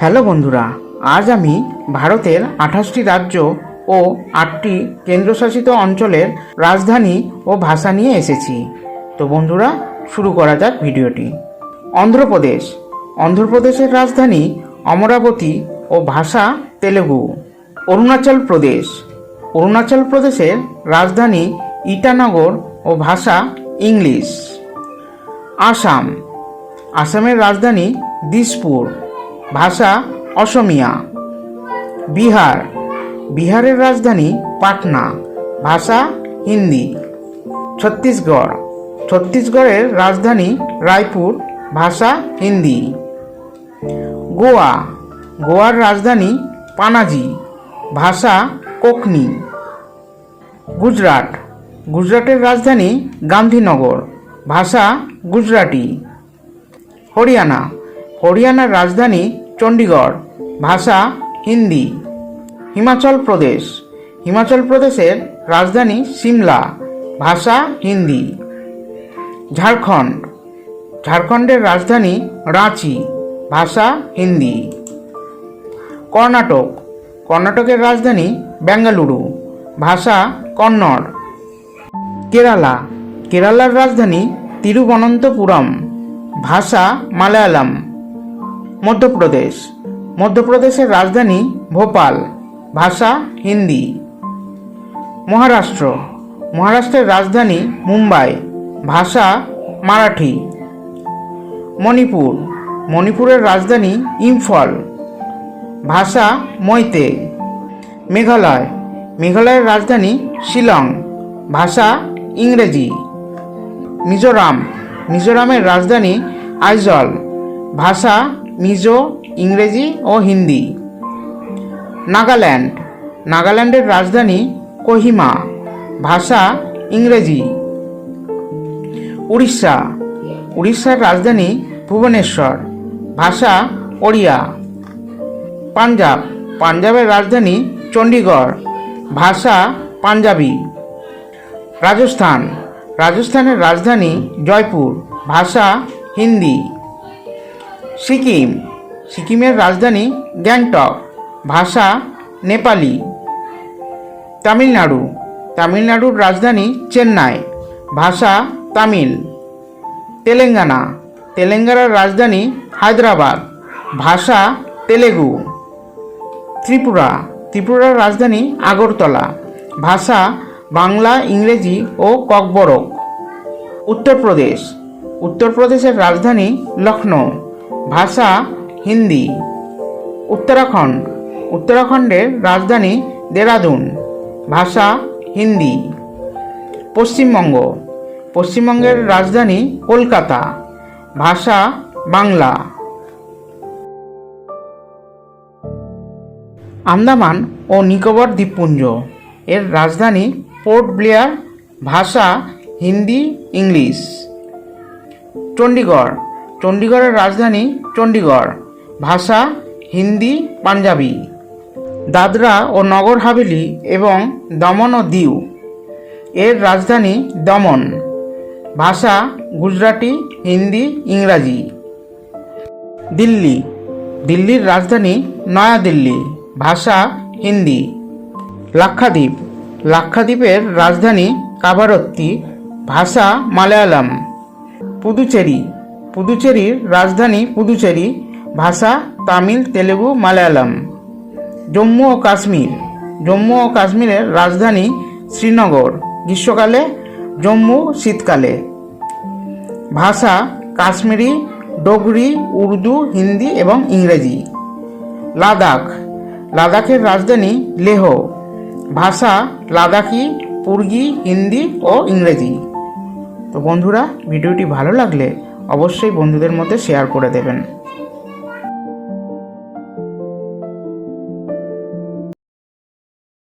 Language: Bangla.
হ্যালো বন্ধুরা, আজ আমি ভারতের আঠাশটি রাজ্য ও আটটি কেন্দ্রশাসিত অঞ্চলের রাজধানী ও ভাষা নিয়ে এসেছি। তো বন্ধুরা, শুরু করা যাক ভিডিওটি। অন্ধ্রপ্রদেশ। অন্ধ্রপ্রদেশের রাজধানী অমরাবতী ও ভাষা তেলেগু। অরুণাচল প্রদেশ। অরুণাচল প্রদেশের রাজধানী ইটানগর ও ভাষা ইংলিশ। আসাম। আসামের রাজধানী দিসপুর। ভাষা অসমিয়া। বিহার, বিহারের রাজধানী পাটনা, ভাষা হিন্দি। ছত্তিশগড়, ছত্তিশগড়ের রাজধানী রায়পুর, ভাষা হিন্দি। গোয়া, গোয়ার রাজধানী পানাজি, ভাষা কোকনি। গুজরাট, গুজরাটের রাজধানী গান্ধীনগর, ভাষা গুজরাটি। হরিয়ানা হরিয়ানার রাজধানী চণ্ডীগড়, ভাষা হিন্দি, হিমাচল প্রদেশ। হিমাচল প্রদেশের রাজধানী সিমলা, ভাষা হিন্দি। ঝাড়খণ্ড। ঝাড়খণ্ডের রাজধানী রাঁচি, ভাষা হিন্দি। কর্ণাটক। কর্ণাটকের রাজধানী বেঙ্গালুরু, ভাষা কন্নড়। কেরালা। কেরালার রাজধানী তিরুবনন্তপুরম, ভাষা মালায়ালাম। মধ্যপ্রদেশ। মধ্যপ্রদেশের রাজধানী ভোপাল। ভাষা হিন্দি। মহারাষ্ট্র। মহারাষ্ট্রের রাজধানী মুম্বাই। ভাষা মারাঠি। মণিপুর। মণিপুরের রাজধানী ইম্ফল। ভাষা মৈতে মেঘালয়। মেঘালয়ের রাজধানী শিলং। ভাষা ইংরেজি। মিজোরাম। মিজোরামের রাজধানী আইজল। ভাষা মিজো, ইংরেজি ও হিন্দি। নাগাল্যান্ড। নাগাল্যান্ডের রাজধানী কোহিমা। ভাষা ইংরেজি। উড়িষ্যা। উড়িষ্যার রাজধানী ভুবনেশ্বর। ভাষা ওড়িয়া। পাঞ্জাব। পাঞ্জাবের রাজধানী চণ্ডীগড়। ভাষা পাঞ্জাবি। রাজস্থান। রাজস্থানের রাজধানী জয়পুর। ভাষা হিন্দি। সিকিম। সিকিমের রাজধানী গ্যাংটক। ভাষা নেপালি। তামিলনাড়ু। তামিলনাড়ুর রাজধানী চেন্নাই। ভাষা তামিল। তেলেঙ্গানা। তেলেঙ্গানার রাজধানী হায়দ্রাবাদ। ভাষা তেলেগু। ত্রিপুরা। ত্রিপুরার রাজধানী আগরতলা। ভাষা বাংলা, ইংরেজি ও ককবরক। উত্তরপ্রদেশ। উত্তরপ্রদেশের রাজধানী লখনৌ ভাষা হিন্দি, উত্তরাখণ্ড। উত্তরাখণ্ডের রাজধানী দেরাদুন। ভাষা হিন্দি। পশ্চিমবঙ্গ। পশ্চিমবঙ্গের রাজধানী কলকাতা। ভাষা বাংলা। আন্দামান ও নিকোবর দ্বীপপুঞ্জ। এর রাজধানী পোর্ট ব্লেয়ার ভাষা হিন্দি, ইংলিশ। চণ্ডীগড় চণ্ডীগড়ের রাজধানী চণ্ডীগড়। ভাষা, হিন্দি, পাঞ্জাবি। দাদরা ও নগর হাভেলি এবং দমন ও দিউ। এর রাজধানী দমন। ভাষা গুজরাটি, হিন্দি, ইংরাজি। দিল্লি। দিল্লির রাজধানী নয়াদিল্লি। ভাষা হিন্দি। লাক্ষাদ্বীপ। লাক্ষাদ্বীপের রাজধানী কাবারত্তি ভাষা মালায়ালাম। পুদুচেরি। পুদুচেরির রাজধানী পুদুচেরি, ভাষা তামিল, তেলেগু, মালায়ালাম। জম্মু ও কাশ্মীর। জম্মু ও কাশ্মীরের রাজধানী শ্রীনগর। গ্রীষ্মকালে জম্মু, শীতকালে। ভাষা কাশ্মীরি, ডোগরি, উর্দু, হিন্দি এবং ইংরেজি। লাদাখ। লাদাখের রাজধানী লেহ। ভাষা লাদাখি, পুর্গি, হিন্দি ও ইংরেজি। তো বন্ধুরা, ভিডিওটি ভালো লাগলে অবশ্যই বন্ধুদের মধ্যে শেয়ার করে দেবেন।